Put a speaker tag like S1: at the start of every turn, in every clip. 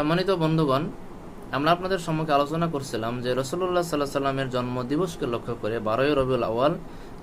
S1: সম্মানিত বন্ধুগণ, আমরা আপনাদের সম্মুখে আলোচনা করছিলাম যে রসুল্লাহ সাল্লাহ সাল্লামের জন্ম দিবসকে লক্ষ্য করে বারোই রবিউল আওয়াল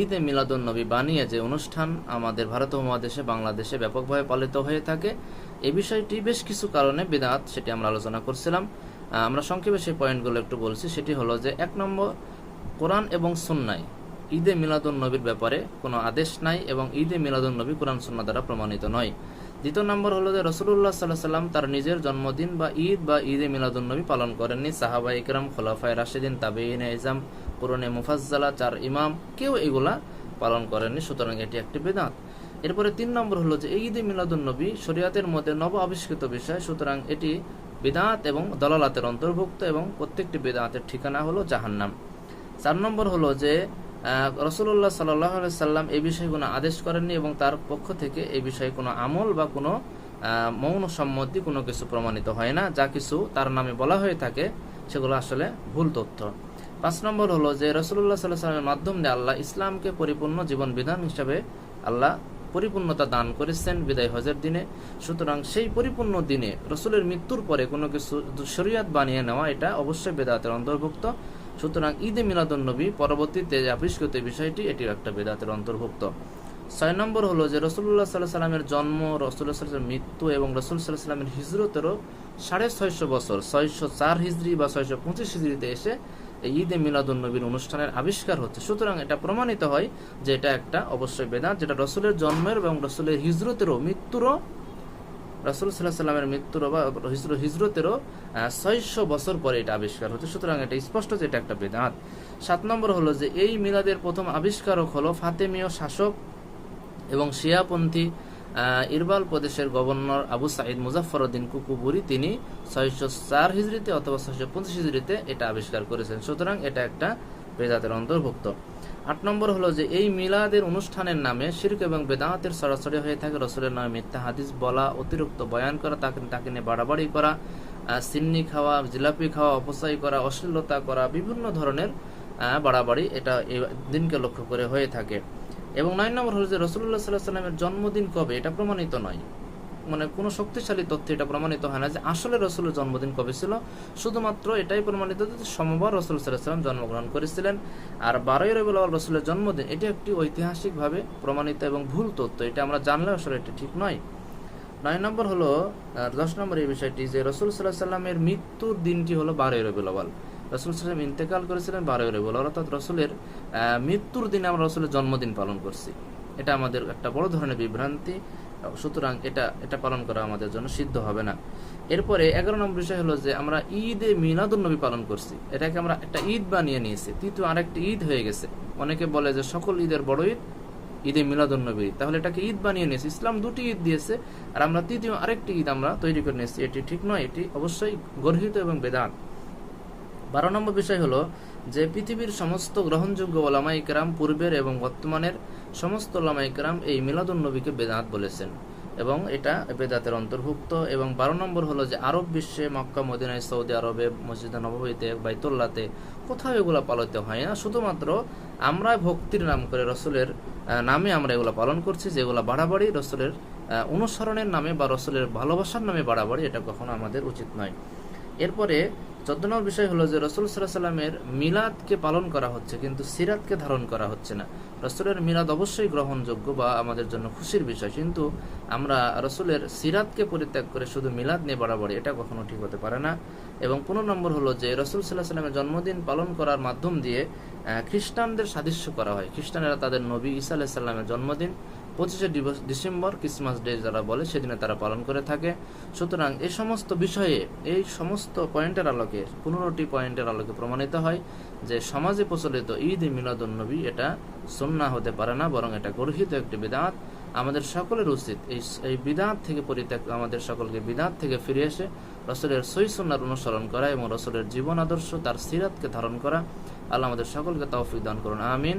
S1: ঈদ এ মিলাদুন নবী বানিয়ে যে অনুষ্ঠান আমাদের ভারত মহাদেশে বাংলাদেশে ব্যাপকভাবে পালিত হয়ে থাকে, এ বিষয়টি বেশ কিছু কারণে বেদাত, সেটি আমরা আলোচনা করছিলাম। আমরা সংক্ষেপে সেই পয়েন্টগুলো একটু বলছি, সেটি হলো যে এক নম্বর, কোরআন এবং সুন্নায় ঈদে মিলাদুন নবীর ব্যাপারে কোনো আদেশ নাই এবং ঈদে মিলাদুন নবী কোরআন সুন্না দ্বারা প্রমাণিত নয়। দ্বিতীয় নম্বর হলো যে রসুল্লাহ সাল্লাহ সাল্লাম তার নিজের জন্মদিন বা ঈদ বা ঈদে মিলাদুন নবী পালন করেননি। সাহাবা ইকরাম, খোলাফায় রাশেদিন তাবেইন ইজাম পুরনে মুফাজ্জালা, চার ইমাম, কেউ এগুলা পালন করেননি, সুতরাং এটি একটি বেদাত। এরপরে তিন নম্বর হলো যে ঈদে মিলাদুন নবী শরিয়াতের মধ্যে নব আবিষ্কৃত বিষয়, সুতরাং এটি বিদাত এবং দলালাতের অন্তর্ভুক্ত এবং প্রত্যেকটি বেদাতের ঠিকানা হলো জাহান্নাম। চার নম্বর হলো যে রসুল্লাহ সাল্লাহ সাল্লাম এই বিষয়ে কোনো আদেশ করেননি এবং তার পক্ষ থেকে এই বিষয়ে কোনো আমল বা কোনো মৌন সম্মতি কোনো কিছু প্রমাণিত হয় না। যা কিছু তার নামে বলা হয়ে থাকে, সেগুলো আসলে ভুল তথ্য। পাঁচ নম্বর হলো যে রসুল্লাহ সাল্লাহ সাল্লামের মাধ্যম আল্লাহ ইসলামকে পরিপূর্ণ জীবন বিধান হিসাবে আল্লাহ পরিপূর্ণতা দান করেছেন বিদায় হজের দিনে। সুতরাং সেই পরিপূর্ণ দিনে রসুলের মৃত্যুর পরে কোনো কিছু শরিয়াত বানিয়ে নেওয়া, এটা অবশ্যই বেদাতের অন্তর্ভুক্ত। সুতরাং ঈদে মিলাদুন নবী পরবর্তীতে আবিষ্কৃত বিষয়টি এটি একটা বেদাতের অন্তর্ভুক্ত। ছয় নম্বর হলো যে রসুল্লাহ সাল্লাহ সাল্লামের জন্ম রসুল্লাহ সাল্লামের মৃত্যু এবং রসুল সাল্লাহ সাল্লামের হিজরতেরও সাড়ে ছয়শো বছর, ছয়শো চার হিজড়ি বা ছয়শো পঁচিশ হিজড়িতে এসে এই ঈদে মিলাদুন নবীর অনুষ্ঠানের আবিষ্কার হচ্ছে। সুতরাং এটা প্রমাণিত হয় যে এটা একটা অবশ্যই বেদাত, যেটা রসুলের জন্মের এবং রসুলের হিজরতেরও মৃত্যুরও রাসুল সাল্লাহ সাল্লামের মৃত্যুর বা হিজর- হিজরতেরও ছয়শো বছর পরে এটা আবিষ্কার হচ্ছে। সুতরাং এটা স্পষ্ট যে এটা একটা বেদাত। সাত নম্বর হলো যে এই মিলাদের প্রথম আবিষ্কারক হলো ফাতেমীয় শাসক এবং শিয়াপন্থী ইরবাল প্রদেশের governor Abu Said Muzaffaruddin Kukburi. তিনি ছয়শো চার হিজড়িতে অথবা ছয়শো পঁচিশ হিজড়িতে এটা আবিষ্কার করেছেন। সুতরাং এটা একটা বেদাতের অন্তর্ভুক্ত। আট নম্বর হলো যে, এই মিলাদের অনুষ্ঠানের নামে শিরক এবং বেদাতের সরাসরি হয়ে থাকে রসুলের নামে মিথ্যা হাদিস বলা, অতিরিক্ত বয়ান করা, তাকে তাকে নিয়ে বাড়াবাড়ি করা সিন্নি খাওয়া, জিলাপি খাওয়া, অপচয় করা, অশ্লীলতা করা, বিভিন্ন ধরনের বাড়াবাড়ি এটা দিনকে লক্ষ্য করে হয়ে থাকে। এবং নয় নম্বর হলো যে, রসুল্লাহ সাল্লাহ সাল্লামের জন্মদিন কবে? এটা প্রমাণিত নয়। মানে কোনো শক্তিশালী তথ্য এটা প্রমাণিত হয় না যে আসলে রসুলের জন্মদিন কবে ছিল। শুধুমাত্র এটাই প্রমাণিত যে সোমবার রসুল সাল্লাম জন্মগ্রহণ করেছিলেন। আর বারোই আউয়াল রসুলের জন্মদিন, এটি একটি ঐতিহাসিকভাবে প্রমাণিত এবং ভুল তথ্য, এটা আমরা জানলে আসলে এটি ঠিক নয়। নয় নম্বর হলো দশ নম্বর এই বিষয়টি যে রসুল সাল্লাহ সাল্লামের মৃত্যুর দিনটি হলো বারোই আউয়াল। রসুল সাল্লাম ইন্তেকাল করেছিলেন বারোই রবিউল অর্থাৎ রসুলের মৃত্যুর দিনে আমরা রসুলের জন্মদিন পালন করছি। এটা আমাদের একটা বড় ধরনের বিভ্রান্তি। সুতরাং এটা এটা পালন করা আমাদের জন্য সিদ্ধ হবে না। এরপরে এগারো নম্বর বিষয় হলো যে আমরা ঈদে মিলাদুল নবী পালন করছি। এটাকে আমরা একটা ঈদ বানিয়ে নিয়েছি। তৃতীয় আরেকটি ঈদ হয়ে গেছে। অনেকে বলে যে সকল ঈদের বড় ঈদ, ঈদে মিলাদুল নবী। তাহলে এটাকে ঈদ বানিয়ে নিয়েছি। ইসলাম দুটি ঈদ দিয়েছে। আর আমরা তৃতীয় আরেকটি ঈদ আমরা তৈরি করে নিয়েছি। এটি ঠিক নয়, এটি অবশ্যই গর্হিত এবং বেদান বারো নম্বর বিষয় হলো যে পৃথিবীর সমস্ত গ্রহণযোগ্য ওলামাই কেরাম পূর্বের এবং বর্তমানের সমস্ত ওলামাই কেরাম এই মিলাদুল নবীকে বেদাত বলেছেন এবং এটা বেদাতের অন্তর্ভুক্ত এবং বারো নম্বর হলো যে আরব বিশ্বে মক্কা, মদিনায়, সৌদি আরবে, মসজিদ নবীতে বাইতুল্লাতে কোথাও এগুলো পালিত হয় না। শুধুমাত্র আমরা ভক্তির নাম করে রসুলের নামে আমরা এগুলো পালন করছি, যেগুলো বাড়াবাড়ি রসুলের অনুসরণের নামে বা রসুলের ভালোবাসার নামে বাড়াবাড়ি, এটা কখনো আমাদের উচিত নয়। এরপরে চোদ্দ নম্বর বিষয় হলো যে রসুল সাল্লাহ সাল্লামের মিলাদকে পালন করা হচ্ছে, কিন্তু সিরাতকে ধারণ করা হচ্ছে না। রসুলের মিলাদ অবশ্যই গ্রহণযোগ্য বা আমাদের জন্য খুশির বিষয়, কিন্তু আমরা রসুলের সিরাতকে পরিত্যাগ করে শুধু মিলাদ নিয়ে বাড়াবাড়ি, এটা কখনো ঠিক হতে পারে না। এবং পনেরো নম্বর হলো যে রসুল সাল্লাহ সাল্লামের জন্মদিন পালন করার মাধ্যম দিয়ে খ্রিস্টানদের সাদৃশ্য করা হয়। খ্রিস্টানেরা তাদের নবী ঈসা আলাহ সাল্লামের জন্মদিন পঁচিশে ডিসেম্বর ক্রিসমাস ডে যারা বলে, সেদিনে তারা পালন করে থাকে। সুতরাং এই সমস্ত বিষয়ে, এই সমস্ত পয়েন্টের আলোকে, পনেরোটি পয়েন্টের আলোকে প্রমাণিত হয় যে সমাজে প্রচলিত ঈদ মিলাদুল নবী এটা সন্না হতে পারে না, বরং এটা গর্হিত একটি বিদাত। আমাদের সকলের উচিত এই এই বিদাত থেকে পরিত্যাগ, আমাদের সকলকে বিদাত থেকে ফিরে এসে রসুলের সই সন্ন্যার অনুসরণ করা এবং রসলের জীবন আদর্শ, তার সিরাতকে ধারণ করা। আল্লাহ আমাদের সকলকে তৌফিক দান করুন, আমিন।